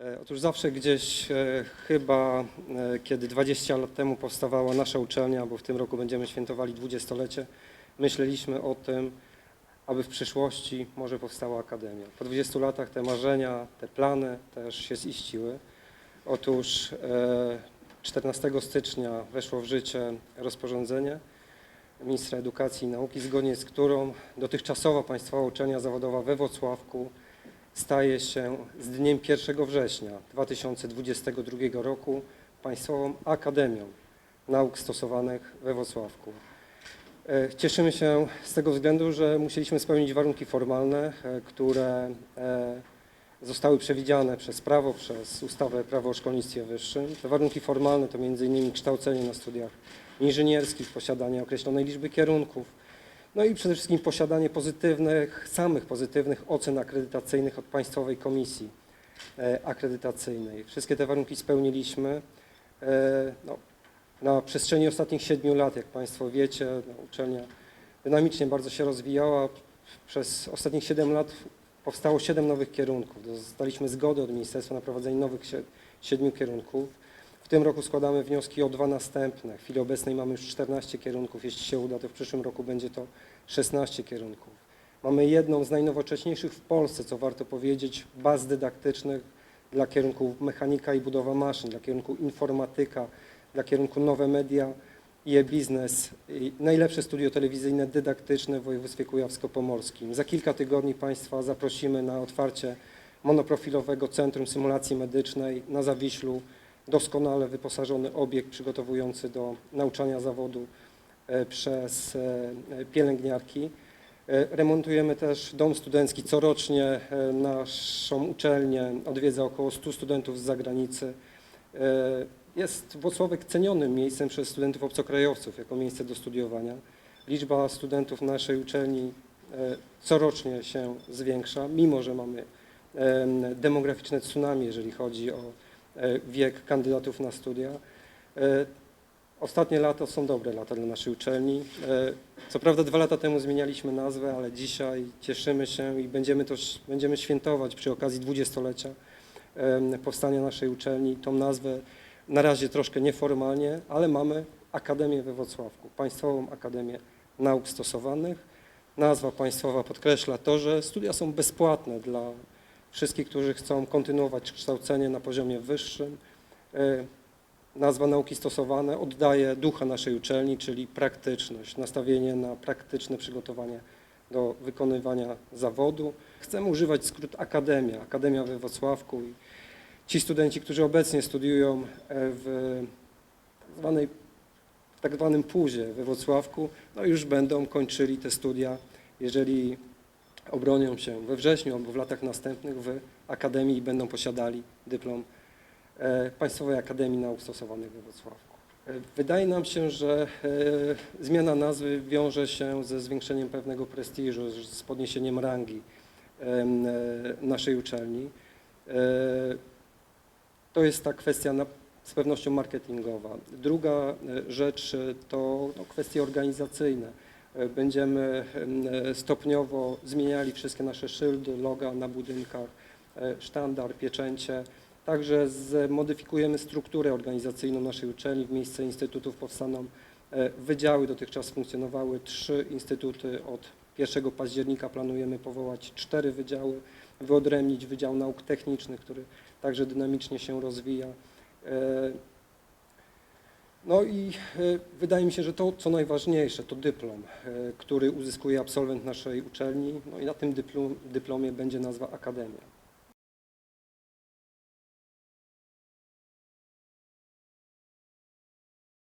E, Otóż zawsze gdzieś e, chyba, e, kiedy 20 lat temu powstawała nasza uczelnia, bo w tym roku będziemy świętowali dwudziestolecie, myśleliśmy o tym, aby w przyszłości może powstała akademia. Po 20 latach te marzenia, te plany też się ziściły. Otóż e, 14 stycznia weszło w życie rozporządzenie ministra edukacji i nauki, zgodnie z którą dotychczasowa Państwowa Uczelnia Zawodowa we Wrocławku staje się z dniem 1 września 2022 roku Państwową Akademią Nauk Stosowanych we Wrocławku. E, Cieszymy się z tego względu, że musieliśmy spełnić warunki formalne, e, które e, zostały przewidziane przez prawo, przez ustawę Prawo o szkolnictwie wyższym. Te warunki formalne to m.in. kształcenie na studiach inżynierskich, posiadanie określonej liczby kierunków, no i przede wszystkim posiadanie pozytywnych, samych pozytywnych ocen akredytacyjnych od Państwowej Komisji e, Akredytacyjnej. Wszystkie te warunki spełniliśmy. E, No, na przestrzeni ostatnich siedmiu lat, jak Państwo wiecie, no, uczelnia dynamicznie bardzo się rozwijała. Przez ostatnich siedem lat powstało siedem nowych kierunków. Dostaliśmy zgodę od ministerstwa na prowadzenie nowych sie- siedmiu kierunków. W tym roku składamy wnioski o dwa następne. W chwili obecnej mamy już 14 kierunków. Jeśli się uda, to w przyszłym roku będzie to 16 kierunków. Mamy jedną z najnowocześniejszych w Polsce, co warto powiedzieć, baz dydaktycznych dla kierunku mechanika i budowa maszyn, dla kierunku informatyka, dla kierunku nowe media i e-biznes. Najlepsze studio telewizyjne dydaktyczne w województwie kujawsko-pomorskim. Za kilka tygodni Państwa zaprosimy na otwarcie monoprofilowego Centrum Symulacji Medycznej na Zawiślu. Doskonale wyposażony obiekt przygotowujący do nauczania zawodu e, przez e, pielęgniarki. E, Remontujemy też dom studencki. Corocznie naszą uczelnię odwiedza około 100 studentów z zagranicy. Jest Włocławek cenionym miejscem przez studentów obcokrajowców jako miejsce do studiowania. Liczba studentów naszej uczelni corocznie się zwiększa, mimo że mamy em, demograficzne tsunami, jeżeli chodzi o wiek kandydatów na studia. E, Ostatnie lata są dobre lata dla naszej uczelni. E, Co prawda dwa lata temu zmienialiśmy nazwę, ale dzisiaj cieszymy się i będziemy to będziemy świętować przy okazji dwudziestolecia powstania naszej uczelni tą nazwę na razie troszkę nieformalnie, ale mamy Akademię we Wrocławku, Państwową Akademię Nauk Stosowanych. Nazwa państwowa podkreśla to, że studia są bezpłatne dla wszystkich, którzy chcą kontynuować kształcenie na poziomie wyższym. E, Nazwa nauki stosowane oddaje ducha naszej uczelni, czyli praktyczność, nastawienie na praktyczne przygotowanie do wykonywania zawodu. Chcemy używać skrót Akademia, Akademia we Wrocławku i ci studenci, którzy obecnie studiują e, w zwanej, tak zwanym PUZie we Wrocławku, no już będą kończyli te studia, jeżeli obronią się we wrześniu albo w latach następnych w Akademii i będą posiadali dyplom e, Państwowej Akademii Nauk Stosowanych we Wrocławku. E, Wydaje nam się, że e, zmiana nazwy wiąże się ze zwiększeniem pewnego prestiżu, z podniesieniem rangi naszej uczelni. To jest ta kwestia na, z pewnością marketingowa. Druga rzecz to no, kwestie organizacyjne. E, Będziemy em, e, stopniowo zmieniali wszystkie nasze szyldy, loga na budynkach, e, sztandar, pieczęcie. Także zmodyfikujemy strukturę organizacyjną naszej uczelni. W miejsce instytutów powstaną e, wydziały. Dotychczas funkcjonowały trzy instytuty. Od 1 października planujemy powołać cztery wydziały, wyodrębnić Wydział Nauk Technicznych, który także dynamicznie się rozwija. No i e, wydaje mi się, że to, co najważniejsze, to dyplom, e, który uzyskuje absolwent naszej uczelni. No i na tym dyplom, dyplomie będzie nazwa Akademia.